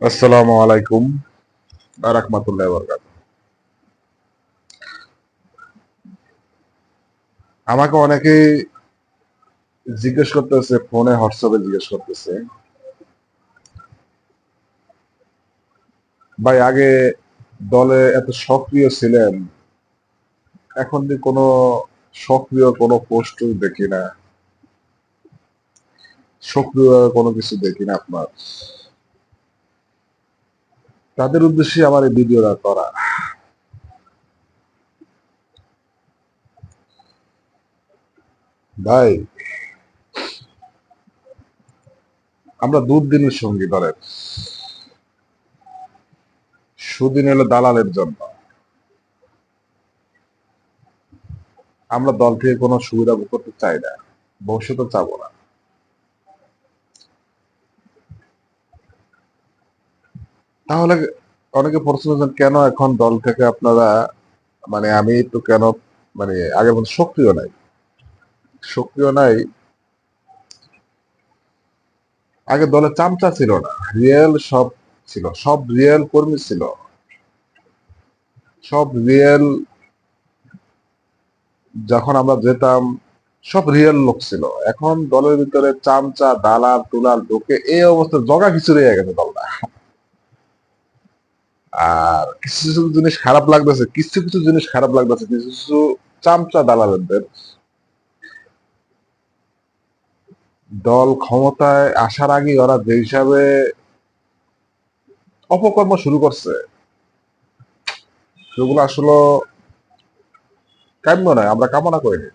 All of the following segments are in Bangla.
আসসালামু আলাইকুম আমাকে অনেকে জিজ্ঞেস করতেছে, ফোনে হোয়াটসঅ্যাপে জিজ্ঞেস করতেছে। ভাই, আগে দলে এত সক্রিয় ছিলেন, এখন যে কোনো সক্রিয় কোনো পোস্ট দেখি না। সক্রিয় কোনো কিছু দেখি না আপনার। তাদের উদ্দেশ্যে আমার এই ভিডিওটা করা। ভাই, আমরা দুর্দিনের সঙ্গী দলের সুদিন এলো দালালের জন্য আমরা দল থেকে কোনো সুবিধা করতে চাই না। ভবিষ্যতে চাবো না। তাহলে অনেকে প্রশ্ন করেন কেন এখন দল থেকে আপনারা মানে আমি তো কেন মানে আগের মতো সক্রিয় নাই? সক্রিয় নাই, আগে দলে চামচা ছিল না, রিয়েল সব ছিল, সব রিয়েল কর্মী ছিল। সব রিয়েল, যখন আমরা যেতাম, সব রিয়েল লোক ছিল। এখন দলের ভিতরে চামচা, দালাল, তুলাল ঢোকে এই অবস্থা জগা খিচুড়ি হয়ে গেছে দলটা আর কিছু কিছু জিনিস খারাপ লাগতেছে, কিছু কিছু জিনিস খারাপ লাগতেছে, কিছু কিছু চামচা দালালদের দল ক্ষমতায় আসার আগে ওরা যে হিসাবে অপকর্ম শুরু করছে, সেগুলো আসলে কাম্য নয়, আমরা কামনা করিনি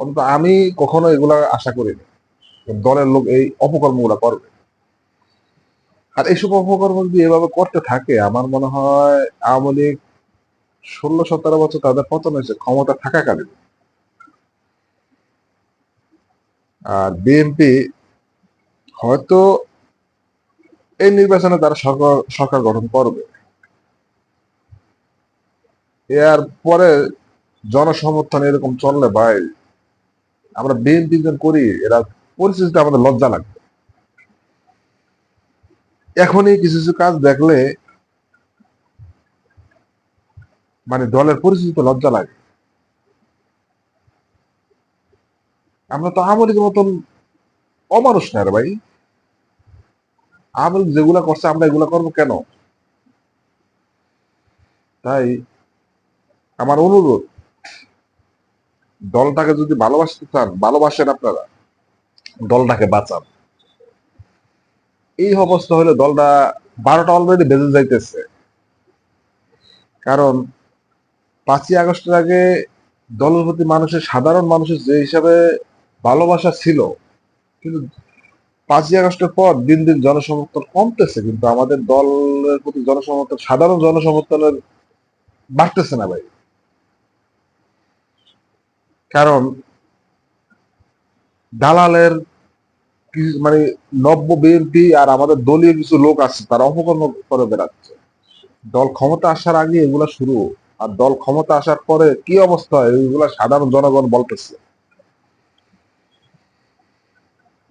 অন্তত আমি কখনো এগুলা আশা করিনি দলের লোক এই অপকর্মগুলো করবে। আর এইসব অপকর্ম যদি এভাবে করতে থাকে, আমার মনে হয় আওয়ামী লীগ ষোলো সতেরো বছর তাদের পতন হয়েছে, ক্ষমতা থাকাকালীন। আর বিএনপি হয়তো এই নির্বাচনে তারা সরকার সরকার গঠন করবে। এর পরে জনসমর্থন এরকম চললে ভাই, আমরা বিএনপি করি, এরা পরিস্থিতিতে আমাদের লজ্জা লাগবে। এখনই কিছু কিছু কাজ দেখলে মানে দলের পরিস্থিতিতে লজ্জা লাগে। আমরা তো আওয়ামী মতন অমানুষ না ভাই। আওয়ামী লীগ যেগুলা করছে, আমরা এগুলা করব কেন? তাই আমার অনুরোধ, দলটাকে যদি ভালোবাসতে চান, ভালোবাসেন আপনারা, দলটাকে বাঁচান। এই অবস্থা হলে দলটা বারোটা অলরেডি বেজে যাইতেছে। কারণ পাঁচই আগস্টের আগে দলের প্রতি মানুষের, সাধারণ মানুষের যে হিসাবে ভালোবাসা ছিল, কিন্তু পাঁচই আগস্টের পর দিন দিন জনসমর্থন কমতেছে, কিন্তু আমাদের দলের প্রতি জনসমর্থন, সাধারণ জনসমর্থনের বাড়তেছে না ভাই। কারণ দালালের মানে নব্য বিএনপি আর আমাদের দলীয় কিছু লোক আছে, তারা অপকর্ম করে বেড়াচ্ছে। দল ক্ষমতা আসার আগে এগুলা শুরু, আর দল ক্ষমতা আসার পরে কি অবস্থা? এইগুলা সাধারণ জনগণ বলতেছে।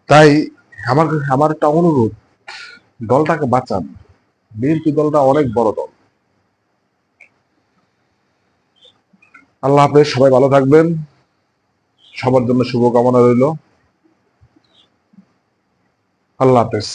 তাই আমার আমার একটা অনুরোধ, দলটাকে বাঁচান। বিএনপি দলটা অনেক বড় দল। আল্লাহ হাফেজ, সবাই ভালো থাকবেন। সবার জন্য শুভকামনা রইল। আল্লাহ হাফেজ।